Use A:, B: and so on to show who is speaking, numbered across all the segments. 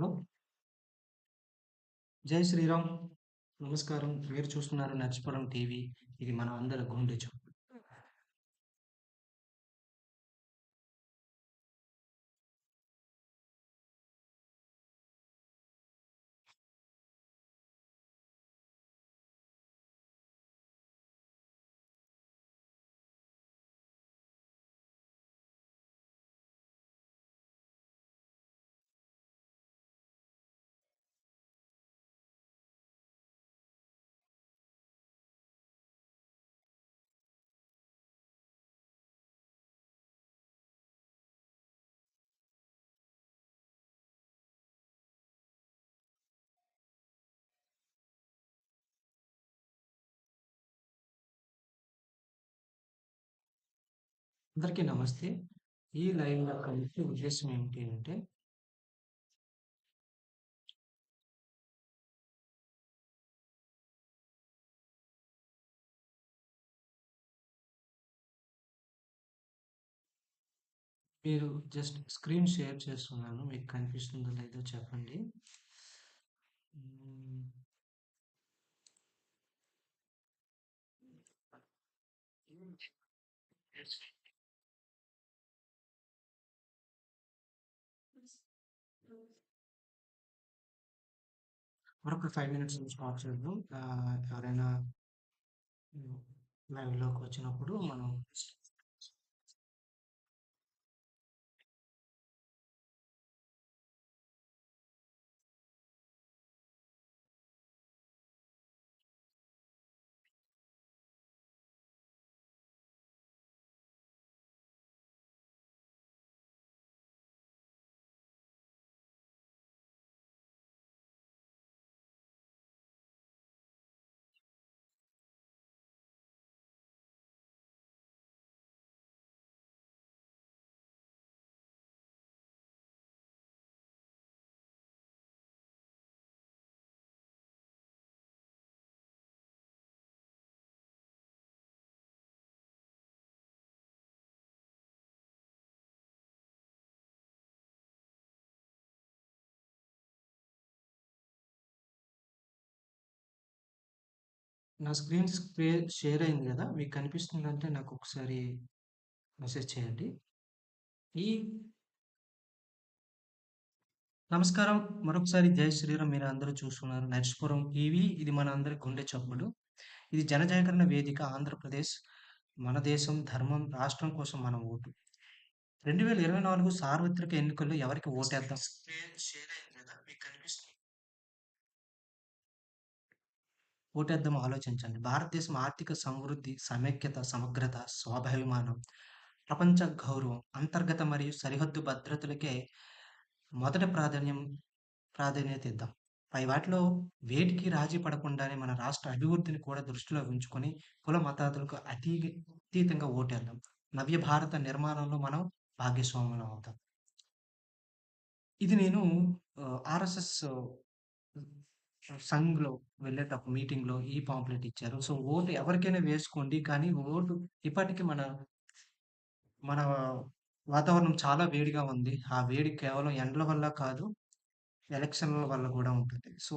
A: Hello. జై శ్రీరామ్. నమస్కారం. మీరు చూస్తున్నారు నచ్చిపోవడం టీవీ'. ఇది మన అందరి గుండె అందరికీ నమస్తే. ఈ లైవ్ యొక్క ముఖ్య ఉద్దేశం ఏమిటి అంటే మీరు జస్ట్ స్క్రీన్ షేర్ చేస్తున్నాను. మీకు కనిపిస్తుందో లేదో చెప్పండి. హ్మ్. మరొక 5 మినిట్స్‌లో స్టార్ట్ చేద్దాం. ఎవరైనా లైవ్‌లోకి వచ్చినప్పుడు మనం నా స్క్రీన్ స్ప్రే షేర్ అయింది కదా మీకు కనిపిస్తుందంటే నాకు ఒకసారి మెసేజ్ చేయండి. ఈ నమస్కారం. మరొకసారి జై శ్రీరామ్. మీరు అందరూ చూస్తున్నారు నర్సిపురం టీవీ'. ఇది మన అందరి గుండె చప్పుడు. ఇది జనజాగరణ వేదిక ఆంధ్రప్రదేశ్. మన దేశం, ధర్మం, రాష్ట్రం కోసం మన ఓటు. 2024 సార్వత్రిక ఎన్నికల్లో ఎవరికి ఓటేద్దాం? షేర్ అయింది కదా మీకు కనిపిస్తుంది. ఓటేద్దాం ఆలోచించండి. భారతదేశం ఆర్థిక సమృద్ధి, సమైక్యత, సమగ్రత, స్వాభిమానం, ప్రపంచ గౌరవం, అంతర్గత మరియు సరిహద్దు భద్రతలకే మొదటి ప్రాధాన్యం ప్రాధాన్యత ఇద్దాం. పై వాటిలో వేటికి రాజీ పడకుండానే మన రాష్ట్ర అభివృద్ధిని కూడా దృష్టిలో ఉంచుకొని కుల మతాదులకు అతీ అతీతంగా ఓటేద్దాం. నవ్య భారత నిర్మాణంలో మనం భాగస్వాములం అవుదాం. ఇది నేను ఆర్ఎస్ఎస్ సంఘ్‌లో వెళ్ళేటప్పుడు మీటింగ్‌లో ఈ పాంప్లెట్ ఇచ్చారు. సో, ఓటు ఎవరికైనా వేసుకోండి. కానీ ఓటు ఇప్పటికి మన మన వాతావరణం చాలా వేడిగా ఉంది. ఆ వేడి కేవలం ఎండల వల్ల కాదు, ఎలక్షన్‌ల వల్ల కూడా ఉంటుంది. సో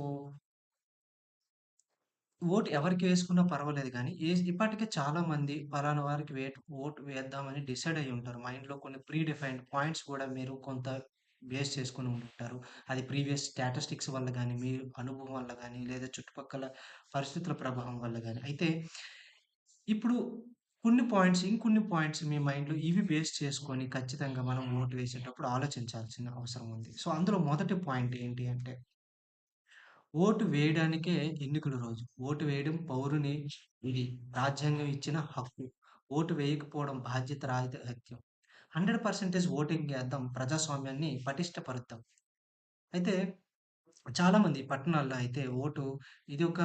A: ఓటు ఎవరికి వేసుకున్నా పర్వాలేదు కానీ ఏ ఇప్పటికే చాలా మంది పలానా వారికి వేట్ ఓటు వేద్దామని డిసైడ్ అయ్యి ఉంటారు. మైండ్‌లో కొన్ని ప్రీ డిఫైన్డ్ పాయింట్స్ కూడా మీరు కొంత బేస్ చేసుకొని ఉంటారు అది ప్రీవియస్ స్టాటిస్టిక్స్ వల్ల కానీ మీ అనుభవం వల్ల కానీ లేదా చుట్టుపక్కల పరిస్థితుల ప్రభావం వల్ల కానీ అయితే ఇప్పుడు కొన్ని పాయింట్స్, ఇంకొన్ని పాయింట్స్ మీ మైండ్‌లో ఇవి బేస్ చేసుకొని ఖచ్చితంగా మనం ఓటు వేసేటప్పుడు ఆలోచించాల్సిన అవసరం ఉంది. సో, అందులో మొదటి పాయింట్ ఏంటి అంటే ఓటు వేయడానికే ఎన్నికల రోజు. ఓటు వేయడం పౌరుని ఇది రాజ్యాంగం ఇచ్చిన హక్కు. ఓటు వేయకపోవడం బాధ్యత హండ్రెడ్ పర్సెంటేజ్ ఓటింగ్ చేద్దాం ప్రజాస్వామ్యాన్ని పటిష్టపరుద్దాం. అయితే చాలామంది పట్టణాల్లో అయితే ఓటు ఇది ఒక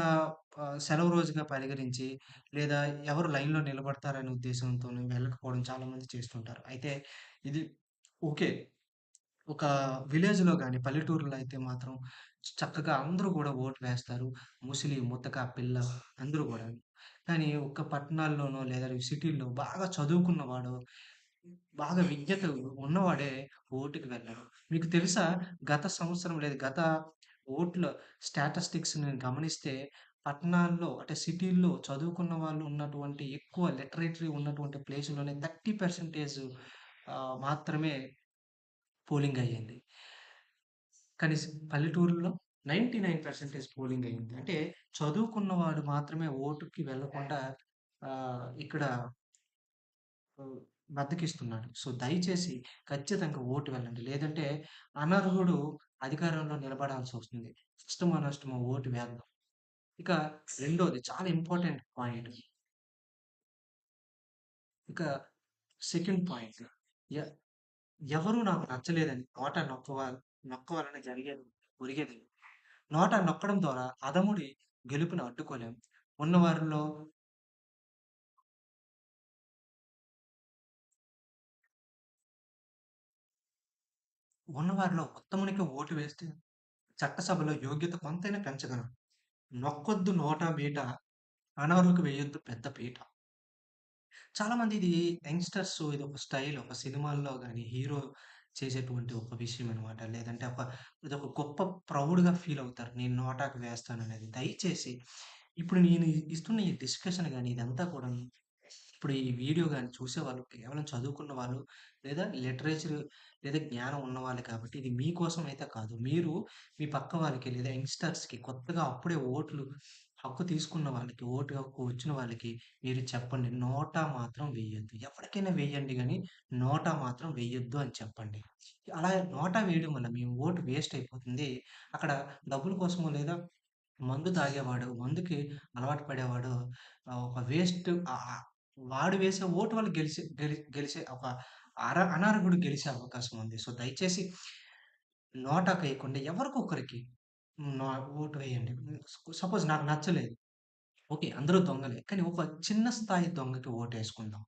A: సెలవు రోజుగా పరిగణించి లేదా ఎవరు లైన్‌లో నిలబడతారనే ఉద్దేశంతో వెళ్ళకపోవడం చాలామంది చేస్తుంటారు. అయితే ఇది ఓకే. ఒక విలేజ్‌లో కానీ పల్లెటూరులో అయితే మాత్రం చక్కగా అందరూ కూడా ఓటు వేస్తారు. ముసలి, ముతక, పిల్ల అందరూ కూడా కానీ ఒక్క పట్టణాల్లోనో లేదా సిటీల్లో బాగా చదువుకున్నవాడు బాగా విజ్ఞత ఉన్నవాడే ఓటుకి వెళ్ళాడు మీకు తెలుసా గత సంవత్సరం లేదు గత ఓట్ల స్టాటిస్టిక్స్‌ని గమనిస్తే పట్టణాల్లో అంటే సిటీల్లో చదువుకున్న వాళ్ళు ఉన్నటువంటి ఎక్కువ లిటరేటరీ ఉన్నటువంటి ప్లేసుల్లోనే థర్టీ పర్సెంటేజ్ మాత్రమే పోలింగ్ అయ్యింది. కానీ పల్లెటూరులో నైంటీ నైన్ పర్సెంటేజ్ పోలింగ్ అయింది. అంటే చదువుకున్నవాడు మాత్రమే ఓటుకి వెళ్ళకుండా ఇక్కడ హ్మ్. సో, దయచేసి ఖచ్చితంగా ఓటు వెళ్ళండి. లేదంటే అనర్హుడు అధికారంలో నిలబడాల్సి వస్తుంది ఇష్టమో నష్టమో ఓటు వేద్దాం. ఇక రెండోది చాలా ఇంపార్టెంట్ పాయింట్. ఇక సెకండ్ పాయింట్. ఎవరు నాకు నచ్చలేదని నోట నొక్కవాలి నొక్కవాలని జరిగేది ఒరిగేది నోట నొక్కడం ద్వారా అదముడి గెలుపుని అడ్డుకోలేం. ఉన్నవారిలో ఉన్నవారిలో ఉత్తమునికి ఓటు వేస్తే చట్టసభలో యోగ్యత కొంతైనా పెంచగలం. నొక్కొద్దు నోటా బీట అనవరులకు వేయొద్దు పెద్ద పీట. చాలామంది ఇది యంగ్‌స్టర్స్ ఇది ఒక స్టైల్. ఒక సినిమాల్లో కానీ హీరో చేసేటువంటి ఒక విషయం అనమాట. లేదంటే ఒక ఇది ఒక గొప్ప ప్రౌడ్‌గా ఫీల్ అవుతారు. నేను నోటాకు వేస్తాను అనేది దయచేసి ఇప్పుడు నేను ఇస్తున్న ఈ డిస్కషన్ కానీ ఇదంతా కూడా ఇప్పుడు ఈ వీడియో కానీ చూసేవాళ్ళు కేవలం చదువుకున్న వాళ్ళు లేదా లిటరేచర్ లేదా జ్ఞానం ఉన్నవాళ్ళు కాబట్టి ఇది మీకోసం అయితే కాదు. మీరు మీ పక్క వాళ్ళకి లేదా యంగ్‌స్టర్స్‌కి కొత్తగా అప్పుడే ఓట్లు హక్కు తీసుకున్న వాళ్ళకి, ఓటు హక్కు వచ్చిన వాళ్ళకి మీరు చెప్పండి. నోటా మాత్రం వేయొద్దు. ఎవరికైనా వేయండి కానీ నోటా మాత్రం వేయొద్దు అని చెప్పండి. అలా నోటా వేయడం వల్ల మీ ఓటు వేస్ట్ అయిపోతుంది. అక్కడ డబ్బుల కోసమో లేదా మందు తాగేవాడు, మందుకి అలవాటు పడేవాడు ఒక వేస్ట్ వాడు వేసే ఓటు వల్ల గెలిచే గెలి గెలిచే ఒక అర అనర్హుడు గెలిచే అవకాశం ఉంది. సో, దయచేసి నోటాకేయకుండా ఎవరికొకరికి నా ఓటు వేయండి. సపోజ్ నాకు నచ్చలేదు. ఓకే. అందరూ దొంగలే. కానీ ఒక చిన్న స్థాయి దొంగకి ఓటు వేసుకుందాం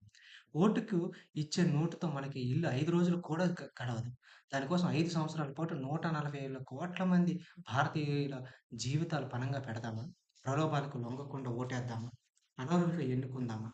A: ఓటుకు ఇచ్చే నోటుతో మనకి ఇల్లు ఐదు రోజులు కూడా గడవదు. దానికోసం ఐదు సంవత్సరాల పాటు నూట నలభై ఏళ్ళ కోట్ల మంది భారతీయుల జీవితాలు పణంగా పెడదామా? ప్రలోభాలకు లొంగకుండా ఓటేద్దామా? అనర్హులను ఎన్నుకుందామా?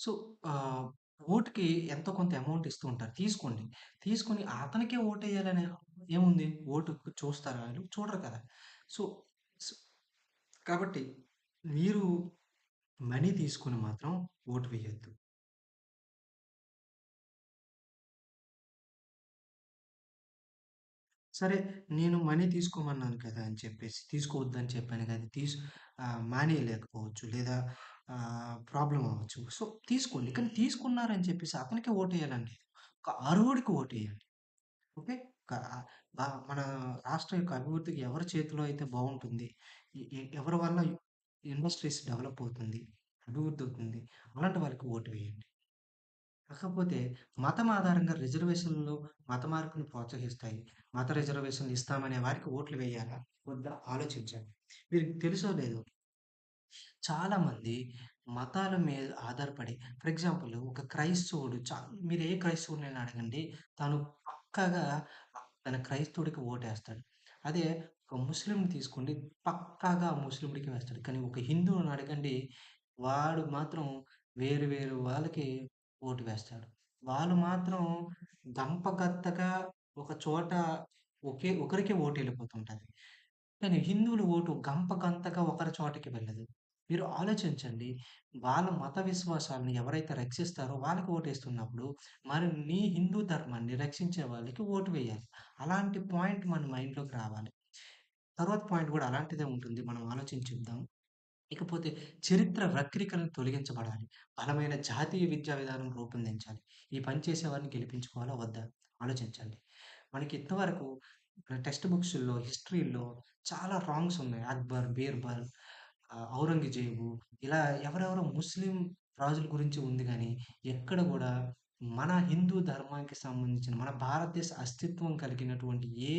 A: సో, ఆహ్, ఓట్‌కి ఎంతో కొంత అమౌంట్ ఇస్తూ ఉంటారు. తీసుకోండి. తీసుకొని అతనికే ఓటేయాలని ఏముంది? ఓటు చూస్తారా ఆళ్ళు? చూడరు కదా! సో, స్ కాబట్టి మీరు మనీ తీసుకొని మాత్రం ఓటు వేయొద్దు. సరే నేను మనీ తీసుకోమన్నాను కదా! అని చెప్పేసి తీసుకోవద్దని చెప్పాను కానీ తీస్ ఆహ్, మానేయలేకపోవచ్చు. లేదా ప్రాబ్లం అవ్వచ్చు. సో, తీసుకోండి. కానీ తీసుకున్నారని చెప్పేసి అతనికే ఓటేయాలని లేదు. ఒక అర్హుడికి ఓటేయండి. ఓకే. మన రాష్ట్రం యొక్క అభివృద్ధికి ఎవరి చేతిలో అయితే బాగుంటుంది ఎవరి వల్ల ఇండస్ట్రీస్ డెవలప్ అవుతుంది. అభివృద్ధి అవుతుంది. అలాంటి వాళ్ళకి ఓటు వేయండి. కాకపోతే మతం ఆధారంగా రిజర్వేషన్‌లు మత మార్పును ప్రోత్సహిస్తాయి. మత రిజర్వేషన్‌లు ఇస్తామనే వారికి ఓట్లు వేయాలా? వద్దా? ఆలోచించండి. మీరు తెలుసో లేదో చాలామంది మతాల మీద ఆధారపడి ఫర్ ఎగ్జాంపుల్ ఒక క్రైస్తవుడు చా మీరు ఏ క్రైస్తవుడినైనా అడగండి. తను పక్కాగా తన క్రైస్తవుడికి ఓటేస్తాడు. అదే ఒక ముస్లింని తీసుకోండి పక్కాగా ఆ ముస్లిముడికి వేస్తాడు. కానీ ఒక హిందువుని అడగండి వాడు మాత్రం వేరు వేరు వాళ్ళకి ఓటు వేస్తాడు. వాళ్ళు మాత్రం గంపగత్తగా ఒక చోట ఒకే ఒకరికే ఓటెళ్ళిపోతుంటది. కానీ హిందువుల ఓటు గంపగంతగా ఒకరి చోటకి వెళ్ళదు. మీరు ఆలోచించండి. వాళ్ళ మత విశ్వాసాలను ఎవరైతే రక్షిస్తారో వాళ్ళకి ఓటేస్తున్నప్పుడు, మరి నీ హిందూ ధర్మాన్ని రక్షించే వాళ్ళకి ఓటు వేయాలి. అలాంటి పాయింట్ మన మైండ్‌లోకి రావాలి. తర్వాత పాయింట్ కూడా అలాంటిదే ఉంటుంది. మనం ఆలోచించుద్దాం ఇకపోతే చరిత్ర వక్రీకరణ తొలగించబడాలి. బలమైన జాతీయ విద్యా విధానం రూపొందించాలి. ఈ పని చేసేవారిని గెలిపించుకోవాలా? వద్దా? ఆలోచించండి. మనకి ఇంతవరకు టెక్స్ట్ బుక్స్లో హిస్టరీల్లో చాలా రాంగ్స్ ఉన్నాయి. అక్బర్, బీర్బల్, ఆహ్, ఔరంగజేబు ఇలా ఎవరెవరో ముస్లిం రాజుల గురించి ఉంది గానీ, ఎక్కడ గూడా మన హిందూ ధర్మానికి సంబంధించిన మన భారతదేశ అస్తిత్వం కలిగినటువంటి ఏ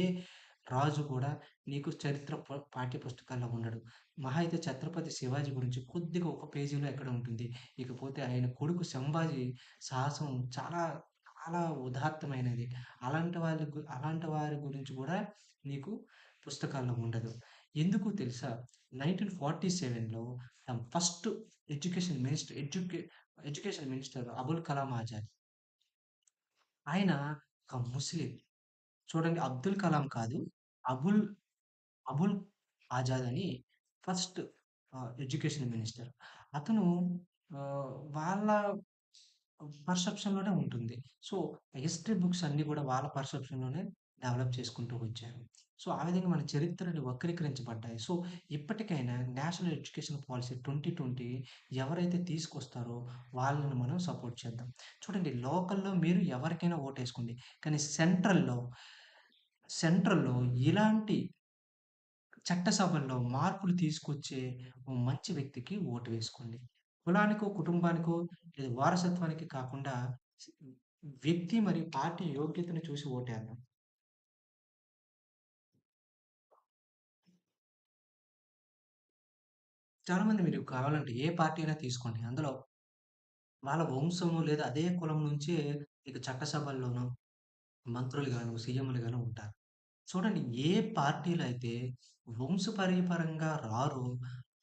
A: రాజు కూడా నీకు చరిత్ర ప పాఠ్య పుస్తకాల్లో ఉండడు. మహా అయితే 'ఛత్రపతి శివాజీ' గురించి కొద్దిగా ఒక పేజీలో ఎక్కడో ఉంటుంది. ఇకపోతే ఆయన కొడుకు 'సంభాజీ' సాహసం చాలా, చాలా ఉదాత్తమైనది. అలాంటి వాళ్ళ గు అలాంటి వారి గురించి గూడా నీకు పుస్తకాల్లో ఉండదు. ఎందుకు తెలుసా? నైన్టీన్ ఫార్టీ సెవెన్లో ఫస్ట్ ఎడ్యుకేషన్ మినిస్టర్ ఎడ్యుకే ఎడ్యుకేషన్ మినిస్టర్ అబుల్ కలాం ఆజాద్. ఆయన ఒక ముస్లిం. చూడండి అబ్దుల్ కలాం కాదు. అబుల్ అబుల్ ఆజాద్ అని ఫస్ట్ ఎడ్యుకేషన్ మినిస్టర్. అతను వాళ్ళ పర్సెప్షన్‌లోనే ఉంటుంది. సో, హిస్టరీ బుక్స్ అన్నీ కూడా వాళ్ళ పర్సెప్షన్‌లోనే డెవలప్ చేసుకుంటూ వచ్చారు. సో, ఆ విధంగా మన చరిత్రలు వక్రీకరించబడ్డాయి. సో, ఇప్పటికైనా national education policy twenty twenty ఎవరైతే తీసుకొస్తారో వాళ్ళని మనం సపోర్ట్ చేద్దాం. చూడండి లోకల్‌లో మీరు ఎవరికైనా ఓటేసుకోండి. కానీ సెంట్రల్‌లో, సెంట్రల్‌లో ఇలాంటి చట్టసభల్లో మార్పులు తీసుకొచ్చే ఓ మంచి వ్యక్తికి ఓటు వేసుకోండి. కులానికో, కుటుంబానికో లేదా వారసత్వానికి కాకుండా వ్యక్తి మరియు పార్టీ యోగ్యతను చూసి ఓటేద్దాం. చాలామంది మీరు కావాలంటే ఏ పార్టీ అయినా తీసుకోండి. అందులో వాళ్ళ వంశము లేదా అదే కులం నుంచే ఇక చట్టసభల్లోనో మంత్రులుగాను, సీఎంలుగాను ఉంటారు. చూడండి ఏ పార్టీలో అయితే వంశపరపరంగా రారో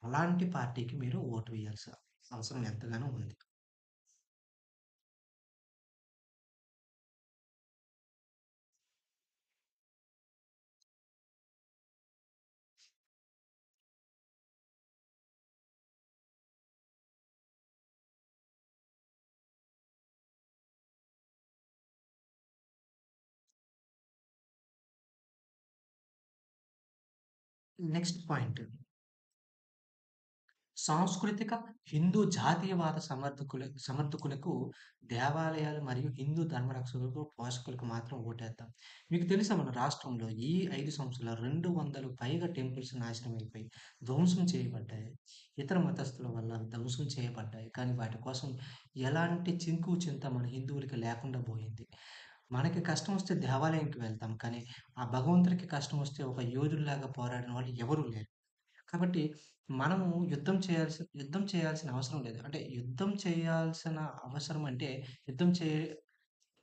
A: అలాంటి పార్టీకి మీరు ఓటు వేయాల్సిన అవసరం ఎంతగానో ఉంది. నెక్స్ట్ పాయింట్ సాంస్కృతిక హిందూ జాతీయవాద సమర్థకుల సమర్థకులకు దేవాలయాలు మరియు హిందూ ధర్మరక్షకులకు, పోషకులకు మాత్రం ఓటేద్దాం. మీకు తెలుసా మన రాష్ట్రంలో ఈ ఐదు సంవత్సరాలు రెండు వందలు పైగా టెంపుల్స్ నాశనం అయిపోయి, ధ్వంసం చేయబడ్డాయి. ఇతర మతస్థుల వల్ల ధ్వంసం చేయబడ్డాయి. కానీ వాటి కోసం ఎలాంటి చింకు చింత మన హిందువులకి లేకుండా పోయింది. మనకి కష్టం వస్తే దేవాలయంకి వెళ్తాం. కానీ ఆ భగవంతుడికి కష్టం వస్తే ఒక యోధుల్లాగా పోరాడిన వాళ్ళు ఎవరూ లేరు. కాబట్టి మనము యుద్ధం చేయాల్సి యుద్ధం చేయాల్సిన అవసరం లేదు. అంటే యుద్ధం చేయాల్సిన అవసరం అంటే యుద్ధం చే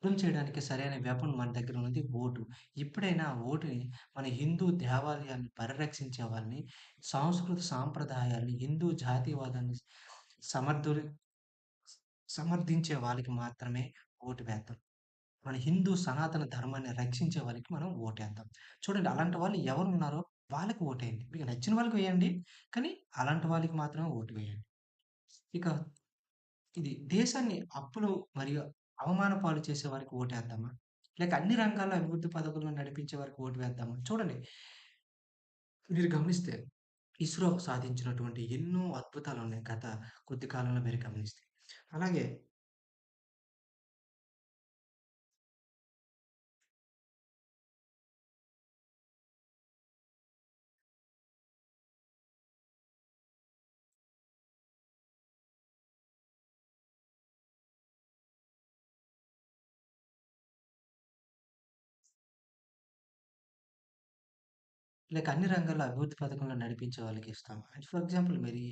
A: యుద్ధం చేయడానికి సరైన వెపన్ మన దగ్గర ఉన్నది ఓటు. ఇప్పుడైనా ఆ ఓటుని మన హిందూ దేవాలయాన్ని పరిరక్షించే వాళ్ళని, సాంస్కృతిక సాంప్రదాయాల్ని, హిందూ జాతీయవాదాన్ని సమర్థులు సమర్థించే వాళ్ళకి మాత్రమే ఓటు వేద్దాం. మన హిందూ సనాతన ధర్మాన్ని రక్షించే వాళ్ళకి మనం ఓటేద్దాం. చూడండి అలాంటి వాళ్ళు ఎవరున్నారో వాళ్ళకి ఓటేయండి. మీకు నచ్చిన వాళ్ళకి వేయండి. కానీ అలాంటి వాళ్ళకి మాత్రమే ఓటు వేయండి. ఇక ఇది దేశాన్ని అప్పులు మరియు అవమాన పాలు చేసే వారికి ఓటేద్దామా? లేక అన్ని రంగాల్లో అభివృద్ధి పథకంలో నడిపించే వారికి ఓటు వేద్దామా? చూడండి మీరు గమనిస్తే ఇస్రో సాధించినటువంటి ఎన్నో అద్భుతాలున్నాయి గత కొద్ది కాలంలో మీరు గమనిస్తే. అలాగే లైక్ అన్ని రంగాల్లో అభివృద్ధి పథకంలో నడిపించే వాళ్ళకి ఇస్తాం. అండ్ ఫర్ ఎగ్జాంపుల్ మరి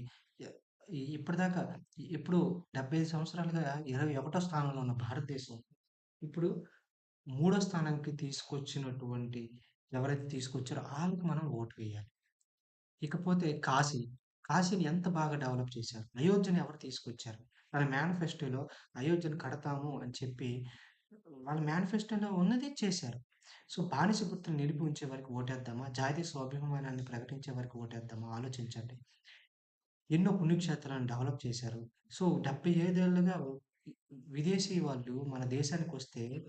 A: ఇప్పటిదాకా ఇప్పుడు ఇప్పటిదాకా ఎప్పుడు 75 సంవత్సరాలుగా 21 స్థానంలో ఉన్న భారతదేశం ఇప్పుడు మూడో స్థానానికి తీసుకొచ్చినటువంటి ఎవరైతే తీసుకొచ్చారో వాళ్ళకి మనం ఓటు వేయాలి. ఇకపోతే కాశీ. కాశీని ఎంత బాగా డెవలప్ చేశారు. అయోధ్యని ఎవరు తీసుకొచ్చారు. వాళ్ళ మేనిఫెస్టోలో అయోధ్యను కడతాము అని చెప్పి వాళ్ళ మేనిఫెస్టోలో ఉన్నది చేశారు. సో, బానిసపుత్రుని నిలిపి ఉంచే వరకు ఓటేద్దామా? జాతీయ స్వాభిమానాన్ని ప్రకటించే వరకు ఓటేద్దామా? ఆలోచించండి. ఎన్నో పుణ్యక్షేత్రాలను డెవలప్ చేశారు. సో, డెబ్బై ఐదేళ్ళుగా విదేశీ వాళ్ళు మన దేశానికి వస్తే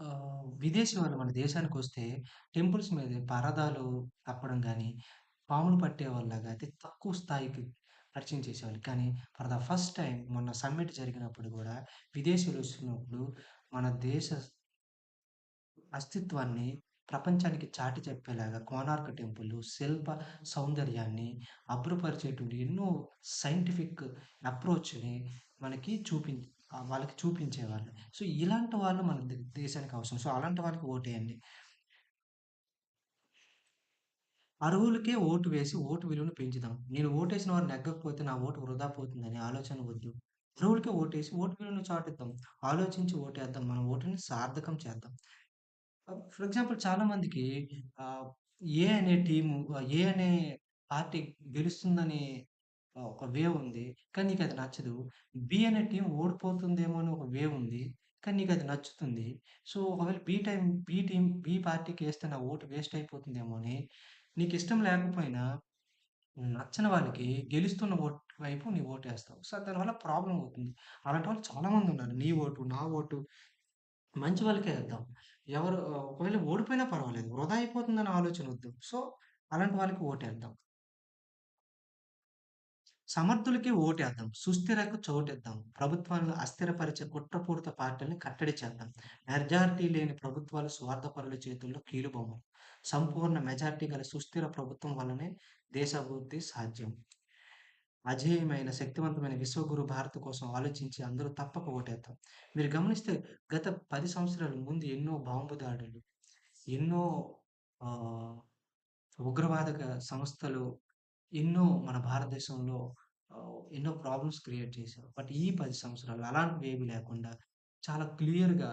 A: ఆహ్, విదేశీ వాళ్ళు మన దేశానికొస్తే టెంపుల్స్ మీద పరదాలు కప్పడం గాని, పాములు పట్టేవాళ్ళలాగా అతి తక్కువ స్థాయికి పరిచయం చేసేవాళ్ళు. కానీ ఫర్ ద ఫస్ట్ టైమ్ మొన్న సమ్మిట్ జరిగినప్పుడు గూడా విదేశీయులొచ్చినప్పుడు మన దేశ అస్తిత్వాన్ని ప్రపంచానికి చాటి చెప్పేలాగా కోణార్క్ టెంపుల్ శిల్ప సౌందర్యాన్ని అబ్బురపరిచేటువంటి ఎన్నో సైంటిఫిక్ అప్రోచ్‌ని మనకి చూపిం వాళ్ళకి చూపించేవాళ్ళు. సో, ఇలాంటి వాళ్ళు మన దేశానికి అవసరం. సో, అలాంటి వాళ్ళకి ఓటేయండి. అర్హులకే ఓటు వేసి ఓటు విలువను పెంచుదాం. నేను ఓటేసిన వారు నెగ్గకపోతే నా ఓటు వృధా పోతుందని ఆలోచన వద్దు. అర్హులకే ఓటేసి ఓటు విలువను చాటుద్దాం. ఆలోచించి ఓటేద్దాం. మన ఓటుని సార్థకం చేద్దాం. ఫర్ ఎగ్జాంపుల్ చాలా మందికి ఏ అనే టీము ఏ అనే పార్టీ గెలుస్తుందని ఒక వేవ్ ఉంది. కానీ నీకది నచ్చదు. బి అనే టీమ్ ఓడిపోతుందేమో అని ఒక వేవ్ ఉంది. కానీ నీకది నచ్చుతుంది. సో, ఒకవేళ B time B team B పార్టీకేస్తే నా ఓటు వేస్ట్ అయిపోతుందేమో అని నీకిష్టం లేకపోయినా నచ్చని వాళ్ళకి గెలుస్తున్న ఓటు వైపు నీ ఓటేస్తావు. సో, దానివల్ల ప్రాబ్లమ్ అవుతుంది. అలాంటి వాళ్ళు చాలా మందున్నారు. నీ ఓటు, నా ఓటు మంచి వాళ్ళకే ఏద్దాం. ఎవరు ఆహ్, ఒకవేళ ఓడిపోయినా పర్వాలేదు. వృధా అయిపోతుందన్న ఆలోచన వద్దు. సో, అలాంటి వాళ్ళకి ఓటేద్దాం. సమర్థులకి ఓటేద్దాం. సుస్థిరకు చోటేద్దాం ప్రభుత్వాలను అస్థిరపరిచే కుట్రపూరిత పార్టీలని కట్టడి చేద్దాం. మెజార్టీ లేని ప్రభుత్వాలు స్వార్థపరుల చేతుల్లో కీలుబొమ్మలు. సంపూర్ణ మెజార్టీ గల సుస్థిర ప్రభుత్వం వల్లనే దేశాభివృద్ధి సాధ్యం. అజేయమైన, శక్తివంతమైన విశ్వగురు భారత్ కోసం ఆలోచించి అందరూ తప్పక ఓటేద్దాం. మీరు గమనిస్తే గత పది సంవత్సరాల ముందు ఎన్నో బాంబు దాడులు, ఎన్నో ఉగ్రవాద ఉగ్రవాదక సంస్థలు ఎన్నో మన భారతదేశంలో ఎన్నో ప్రాబ్లమ్స్ క్రియేట్ చేశారు. బట్ ఈ పది సంవత్సరాలు అలాంటివి ఏమి లేకుండా చాలా క్లియర్‌గా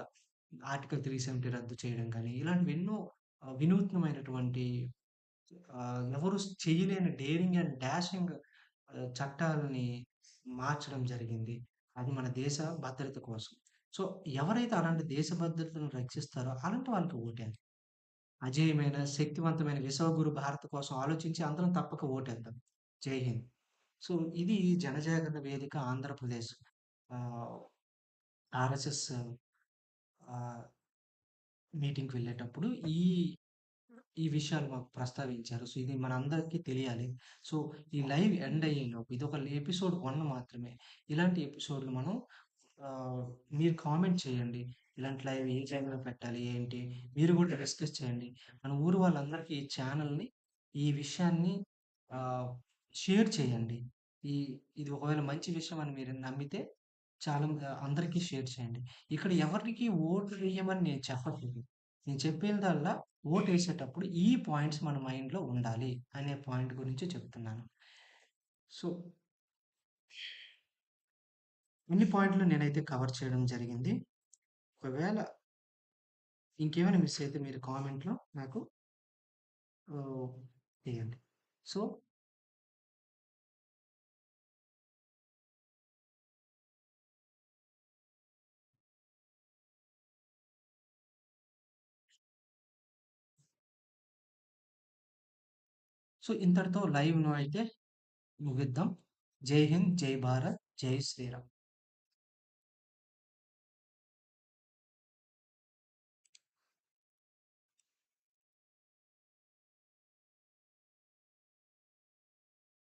A: ఆర్టికల్ 370 రద్దు చేయడం కానీ ఇలాంటివి ఎన్నో వినూత్నమైనటువంటి ఎవరు చేయలేని డేరింగ్ అండ్ డాషింగ్ చట్టాలని మార్చడం జరిగింది. అది మన దేశ భద్రత కోసం. సో, ఎవరైతే అలాంటి దేశ భద్రతను రక్షిస్తారో అలాంటి వాళ్ళకి ఓటేయాలి. అజేయమైన, శక్తివంతమైన విశ్వగురు భారత్ కోసం ఆలోచించి అందరం తప్పక ఓటేద్దాం. జై హింద్. సో, ఇది జనజాగరణ వేదిక ఆంధ్రప్రదేశ్ ఆర్ఎస్ఎస్ మీటింగ్‌కి వెళ్ళేటప్పుడు ఈ ఈ విషయాలు మాకు ప్రస్తావించారు. సో, ఇది మనందరికీ తెలియాలి. సో, ఈ లైవ్ ఎండ్ అయ్యేలోపు ఒక ఎపిసోడ్ వన్ మాత్రమే. ఇలాంటి ఎపిసోడ్‌లు మనం మీరు కామెంట్ చేయండి. ఇలాంటి లైవ్ ఏ టైంలో పెట్టాలి? ఏంటి? మీరు కూడా డిస్కస్ చేయండి. మన ఊరు వాళ్ళందరికీ ఈ ఛానల్ని ఈ విషయాన్ని షేర్ చేయండి. ఈ ఇది ఒకవేళ మంచి విషయం అని మీరు నమ్మితే చాలా అందరికీ షేర్ చేయండి. ఇక్కడ ఎవరికి ఓటు వేయమని నేను చెప్పట్లేదు. నేను చెప్పేదల్లా వేసేటప్పుడు ఈ పాయింట్స్ మన మైండ్‌లో ఉండాలి అనే పాయింట్ గురించి చెప్తున్నాను. సో అన్ని పాయింట్లు నేనైతే కవర్ చేయడం జరిగింది. ఒకవేళ ఇంకేమైనా మిస్ అయితే మీరు కామెంట్‌లో నాకు చేయండి. సో సో, ఇంతటితో లైవ్‌ను అయితే ముగిద్దాం. జై హింద్, జై భారత్, జై శ్రీరామ్.